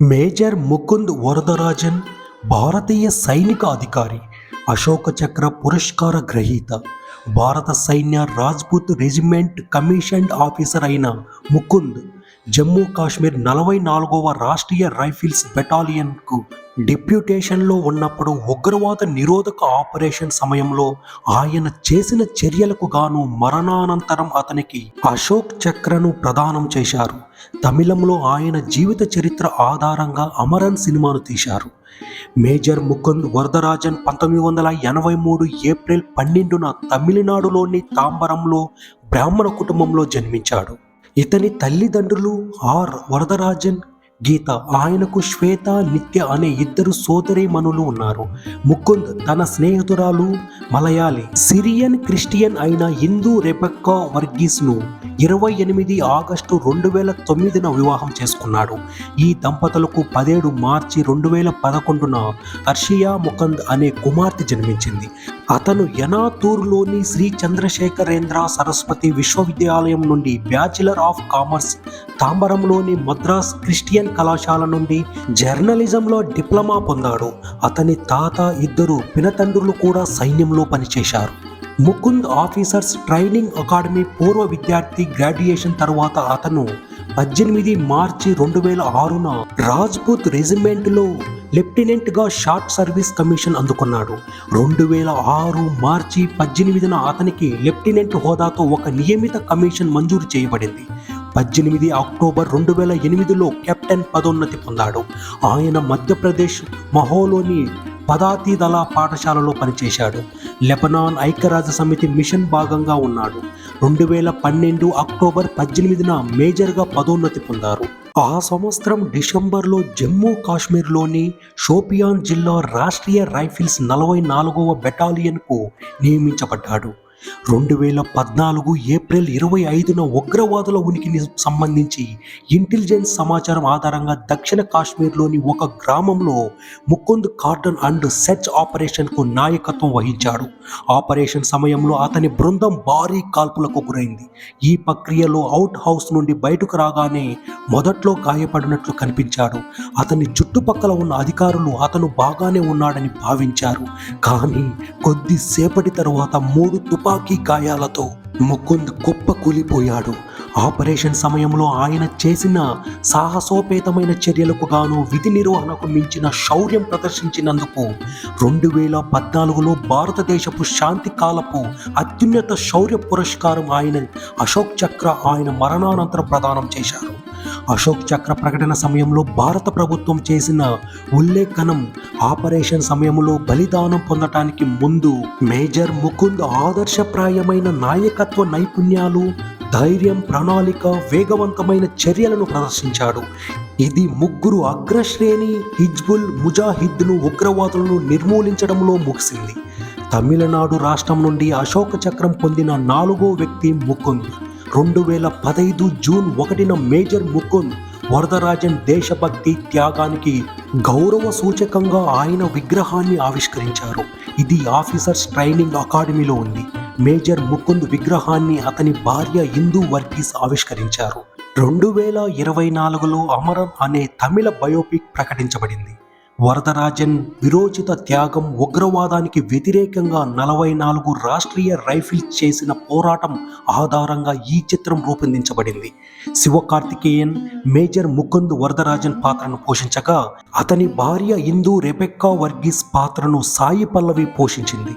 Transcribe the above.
Major Mukund Varadarajan భారతీయ సైనిక అధికారి అశోక చక్ర పురస్కార గ్రహీత భారత సైన్య రాజ్పుత్ రెజిమెంట్ కమిషన్డ్ ఆఫీసర్ అయిన ముకుంద్ జమ్మూ కాశ్మీర్ నలభై నాలుగవ రాష్ట్రీయ రైఫిల్స్ బెటాలియన్కు డిప్యూటేషన్లో ఉన్నప్పుడు ఉగ్రవాద నిరోధక ఆపరేషన్ సమయంలో ఆయన చేసిన చర్యలకు గాను మరణానంతరం అతనికి అశోక్ చక్రను ప్రదానం చేశారు. తమిళంలో ఆయన జీవిత చరిత్ర ఆధారంగా అమరన్ సినిమాను తీశారు. మేజర్ ముకుంద్ వరదరాజన్ పంతొమ్మిది వందల ఎనభై మూడు ఏప్రిల్ పన్నెండున తమిళనాడులోని తాంబరంలో బ్రాహ్మణ కుటుంబంలో జన్మించాడు. ఇతని తల్లిదండ్రులు ఆర్ వరదరాజన్ గీత ఆయనకు శ్వేత నిత్య అనే ఇద్దరు సోదరీమణులు ఉన్నారు. ముకుంద్ తన స్నేహితురాలు మలయాళి సిరియన్ క్రిస్టియన్ అయిన హిందూ రెబెక్కా వర్గీస్ను ఇరవై ఎనిమిది ఆగస్టు రెండు వేల తొమ్మిదిన వివాహం చేసుకున్నాడు. ఈ దంపతులకు పదేడు మార్చి రెండు వేల పదకొండున హర్షియా ముకుంద్ అనే కుమార్తె జన్మించింది. అతను యనాతూర్లోని శ్రీ చంద్రశేఖరేంద్ర సరస్వతి విశ్వవిద్యాలయం నుండి బ్యాచిలర్ ఆఫ్ కామర్స్ తాంబరంలోని మద్రాస్ క్రిస్టియన్ కళాశాల నుండి జర్నలిజంలో డిప్లొమా పొందాడు. అతని తాత ఇద్దరు పినతండ్రులు కూడా సైన్యంలో పనిచేశారు. ముకుంద్ ఆఫీసర్స్ ట్రైనింగ్ అకాడమీ పూర్వ విద్యార్థి గ్రాడ్యుయేషన్ తర్వాత అతను పద్దెనిమిది మార్చి రెండు వేల ఆరున రాజ్పుత్ రెజిమెంట్లో లెఫ్టినెంట్గా షార్ట్ సర్వీస్ కమిషన్ అందుకున్నాడు. రెండు వేల ఆరు మార్చి పద్దెనిమిదిన అతనికి లెఫ్టినెంట్ హోదాతో ఒక నియమిత కమిషన్ మంజూరు చేయబడింది. పద్దెనిమిది అక్టోబర్ రెండు వేల ఎనిమిదిలో కెప్టెన్ పదోన్నతి పొందాడు. ఆయన మధ్యప్రదేశ్ మహోలోని పదాతిదళ పాఠశాలలో పనిచేశాడు. లెబనాన్ ఐక్యరాజ్య సమితి మిషన్ భాగంగా ఉన్నాడు. రెండు వేల పన్నెండు అక్టోబర్ పద్దెనిమిదిన మేజర్గా పదోన్నతి పొందారు. ఆ సంవత్సరం డిసెంబర్లో జమ్మూ కాశ్మీర్లోని షోపియాన్ జిల్లా రాష్ట్రీయ రైఫిల్స్ నలభై నాలుగవ బెటాలియన్కు నియమించబడ్డాడు. రెండు వేల పద్నాలుగు ఏప్రిల్ ఇరవై ఐదున ఉగ్రవాదుల ఉనికిని సంబంధించి ఇంటెలిజెన్స్ సమాచారం ఆధారంగా దక్షిణ కాశ్మీర్లోని ఒక గ్రామంలో ముకుంద్ కార్డన్ అండ్ సెర్చ్ ఆపరేషన్కు నాయకత్వం వహించాడు. ఆపరేషన్ సమయంలో అతని బృందం భారీ కాల్పులకు గురైంది. ఈ ప్రక్రియలో అవుట్ హౌస్ నుండి బయటకు రాగానే మొదట్లో గాయపడినట్లు కనిపించాడు. అతని చుట్టుపక్కల ఉన్న అధికారులు అతను బాగానే ఉన్నాడని భావించారు. కానీ కొద్దిసేపటి తరువాత మూడు తుపాకీ గాయాలతో ముకుంద్ కుప్ప కూలిపోయాడు. ఆపరేషన్ సమయంలో ఆయన చేసిన సాహసోపేతమైన చర్యలకు గాను విధి నిర్వహణకు మించిన శౌర్యం ప్రదర్శించినందుకు రెండు వేల పద్నాలుగులో భారతదేశపు శాంతి కాలపు అత్యున్నత శౌర్య పురస్కారం ఆయన అశోక్ చక్ర ఆయన మరణానంతరం ప్రదానం చేశారు. అశోక్ చక్ర ప్రకటన సమయంలో భారత ప్రభుత్వం చేసిన ఉల్లేఖనం ఆపరేషన్ సమయంలో బలిదానం పొందటానికి ముందు మేజర్ ముకుంద్ ఆదర్శప్రాయమైన నాయకత్వ నైపుణ్యాలు ధైర్యం ప్రణాళిక వేగవంతమైన చర్యలను ప్రదర్శించాడు. ఇది ముగ్గురు అగ్రశ్రేణి హిజ్బుల్ ముజాహిద్ను ఉగ్రవాదులను నిర్మూలించడంలో ముగిసింది. తమిళనాడు రాష్ట్రం నుండి అశోక చక్రం పొందిన నాలుగో వ్యక్తి ముకుంద్. రెండు వేల పదైదు జూన్ ఒకటిన మేజర్ ముకుంద్ వరదరాజన్ దేశభక్తి త్యాగానికి గౌరవ సూచకంగా ఆయన విగ్రహాన్ని ఆవిష్కరించారు. ఇది ఆఫీసర్స్ ట్రైనింగ్ అకాడమీలో ఉంది. మేజర్ ముకుంద్ విగ్రహాన్ని అతని భార్య హిందూ వర్గీస్ ఆవిష్కరించారు. రెండు వేల ఇరవై నాలుగులో అమరం అనే తమిళ బయోపిక్ ప్రకటించబడింది. వరదరాజన్ విరోచిత త్యాగం ఉగ్రవాదానికి వ్యతిరేకంగా నలభై నాలుగు రాష్ట్రీయ రైఫిల్స్ చేసిన పోరాటం ఆధారంగా ఈ చిత్రం రూపొందించబడింది. శివకార్తికేయన్ మేజర్ ముకుంద్ వరదరాజన్ పాత్రను పోషించగా అతని భార్య హిందూ రెబెక్కా వర్గీస్ పాత్రను సాయి పల్లవి పోషించింది.